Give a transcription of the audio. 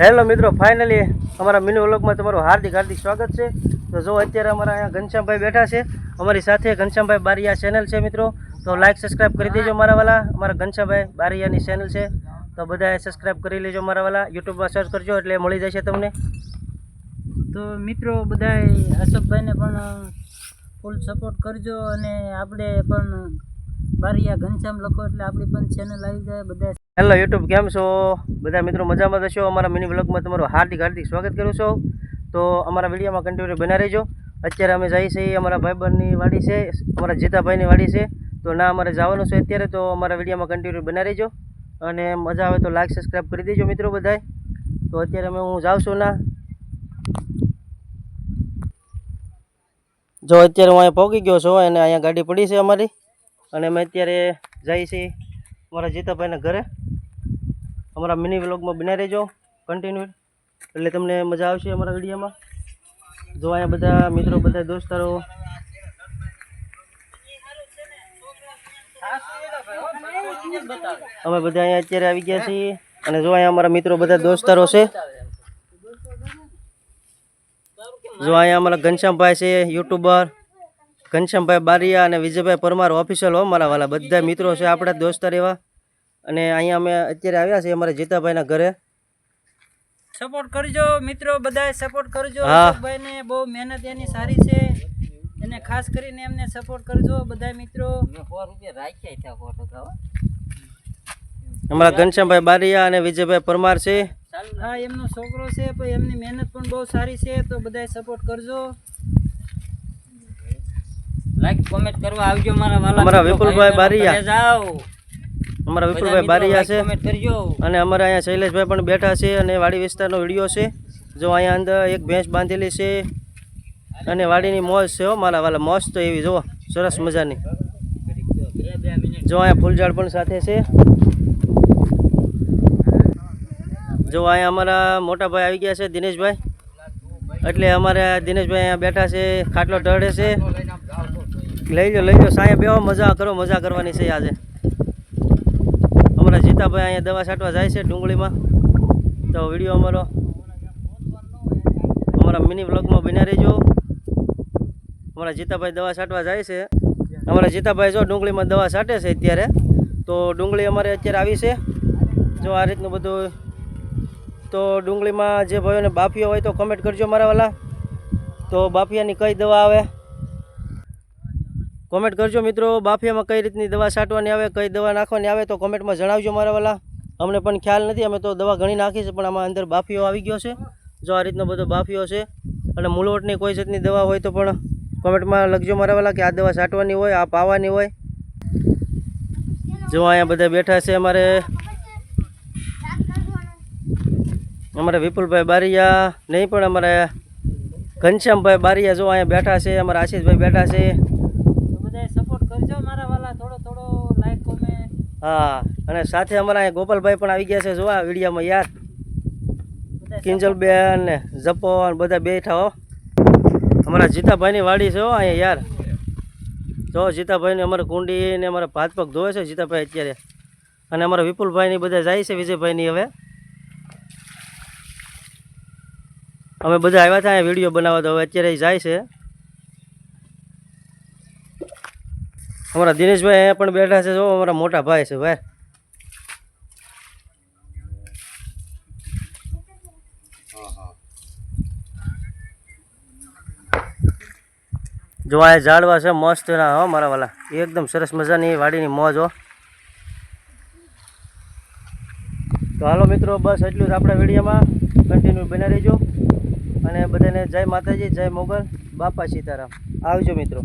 Hello મિત્રો finally અમારા mini વ્લોગમાં તમારું હાર્દિક હાર્દિક સ્વાગત છે. તો જો અત્યારે અમારા અહીંયા ઘનશ્યામભાઈ બેઠા છે, અમારી સાથે ઘનશ્યામભાઈ બારિયા ચેનલ છે મિત્રો. તો લાઈક સબસ્ક્રાઇબ કરી દેજો મારા વાલા. અમારા ઘનશ્યામભાઈ બારિયાની ચેનલ છે. તો બધાએ સબસ્ક્રાઇબ કરી લેજો મારા વાલા. યુટ્યુબમાં સર્ચ કરજો એટલે મળી જશે તમને. તો મિત્રો બધાય અશોકભાઈને પણ ફૂલ સપોર્ટ કરજો અને આપણે પણ બારિયા, ઘનશ્યામ લખો એટલે આપણી પણ ચેનલ આવી જાય. બધા હેલો યુટ્યુબ કેમ છો? બધા મિત્રો મજામાં થશો અમારા મિની વ્લોગમાં તમારું હાર્દિક હાર્દિક સ્વાગત કરું છું. તો અમારા વિડીયોમાં કન્ટિન્યુ બના રહેજો અત્યારે અમે જઈએ છીએ, અમારા ભાઈબંધની વાડી છે, અમારા જીતાભાઈની વાડી છે. તો ના અમારે જવાનું છે અત્યારે, તો અમારા વિડીયોમાં કન્ટિન્યુ બના રહેજો અને મજા આવે તો લાઈક સબસ્ક્રાઈબ કરી દેજો મિત્રો બધાય. તો અત્યારે અમે હું જાઉં છું ના. જો અત્યારે હું અહીંયા પહોંચી ગયો છું અને અહીંયા ગાડી પડી છે અમારી. અને અમે અત્યારે જઈએ છીએ અમારા જીતાભાઈના ઘરે. અમારા મિની વ્લોગમાં બનાવી રહેજો. કન્ટિન્યુ એટલે તમને મજા આવશે અમારા વિડીયોમાં. જો અહીંયા બધા મિત્રો, બધા દોસ્તારો. અમે બધા અહીંયા અત્યારે આવી ગયા છીએ. અને જો અહીંયા અમારા મિત્રો, બધા દોસ્તારો છે. જો અહીંયા અમારા ઘનશ્યામભાઈ છે યુટ્યુબર ઘનશ્યામભાઈ બારિયા અને વિજયભાઈ પરમાર ઓફિશિયલ હો મારા વાલા બધા મિત્રો છે, આપણા દોસ્તાર એવા. અને અહીંયા અમે અત્યારે આવ્યા છીએ અમારા જીતાભાઈના ઘરે. સપોર્ટ કરજો મિત્રો બધાય સપોર્ટ કરજો. અશોકભાઈને બહુ મહેનત એની સારી છે. એને ખાસ કરીને એમને સપોર્ટ કરજો બધા મિત્રો. અમારા ઘનશ્યામભાઈ બારિયા અને વિજયભાઈ પરમાર છે. હા એમનો છોકરો છે પણ એમની મહેનત પણ બહુ સારી છે તો બધાય સપોર્ટ કરજો. લાઈક કોમેન્ટ કરવા આવજો મારા વાલા અમારા વિપુલભાઈ બારિયા. જાઓ. અમારા વિપુલભાઈ બારીયા છે. અને અમારા અહીંયા શૈલેષભાઈ પણ બેઠા છે અને વાડી વિસ્તારનો વીડિયો છે. જો અહીંયા અંદર એક ભેંસ બાંધેલી છે અને વાડીની મોજ છે હો મારા વાલા મોજ તો એવી જુઓ સરસ મજાની. જો અહીંયા ફૂલઝાડ પણ સાથે છે. જો અહીંયા અમારા મોટાભાઈ આવી ગયા છે દિનેશભાઈ. એટલે અમારે દિનેશભાઈ અહીંયા બેઠા છે ખાટલો ટળે છે. લઈ લો લઈ લો સાહેબ બેહો મજા કરો મજા કરવાની છે આજે. અમારા જીતાભાઈ અહીંયા દવા છાંટવા જાય છે ડુંગળીમાં. તો વીડિયો અમારો અમારા મિની વ્લોગમાં બન્યા રહેજો. અમારા જીતાભાઈ દવા છાંટવા જાય છે. અમારા જીતાભાઈ જો ડુંગળીમાં દવા છાંટે છે અત્યારે, તો ડુંગળી અમારે અત્યારે આવી છે. જો આ રીતનું બધું તો ડુંગળીમાં જે ભાઈઓને બાફીઓ હોય તો કમેન્ટ કરજો મારા વાલા. તો બાફિયાની કઈ દવા આવે? કોમેન્ટ કરજો મિત્રો, બાફિયામાં કઈ રીતની દવા છાંટવાની આવે, કઈ દવા નાખવાની આવે તો કોમેન્ટમાં જણાવજો મારા વાલા. અમને પણ ખ્યાલ નથી, અમે તો દવા ઘણી નાખી છે, પણ આમાં અંદર બાફીઓ આવી ગયો છે. જો આ રીતનો બધો બાફીઓ છે, અને મૂળવટની કોઈ જાતની દવા હોય તો પણ કોમેન્ટમાં લખજો મારા વાલા કે આ દવા છાંટવાની હોય, આ પાવાની હોય. જો અહીંયા બધા બેઠા છે અમારે. અમારા વિપુલભાઈ બારિયા, નહીં પણ અમારે ઘનશ્યામભાઈ બારિયા જો અહીંયા બેઠા છે, અમારા આશીષભાઈ બેઠા છે તો બધાય સપોર્ટ કરજો મારા વાલા થોડો થોડો લાઈક કોમેન્ટ હા, અને સાથે અમારા અહીંયા ગોપાલભાઈ પણ આવી ગયા છે જો આ વિડીયામાં યાર કિંજલબેન ને જપો બધા બેઠા હો. અમારા જીતાભાઈની વાડી છે અહીંયા યાર. જો, જીતાભાઈને અમારે કુંડી ને અમારા ભાત પગ ધોવે છે, જીતાભાઈ અત્યારે. અને અમારા વિપુલભાઈની બધા જાય છે, વિજયભાઈની હવે. અમે બધા આવ્યા હતા, અહીંયા વીડિયો બનાવવા તો હવે અત્યારે જાય છે. અમારા દિનેશભાઈ અહીંયા પણ બેઠા છે, જો, અમારા મોટા ભાઈ છે, ભાઈ. જો, આ ઝાડવા છે, મસ્ત ના હો, મારા વાલા. એકદમ સરસ મજાની વાડીની મોજ, હો. તો હાલો મિત્રો, બસ એટલું જ આપણા વિડીયોમાં. કન્ટિન્યુ બના રહેજો. અને બધાને જય માતાજી, જય મોગલ. બાપા સીતારામ. આવજો મિત્રો.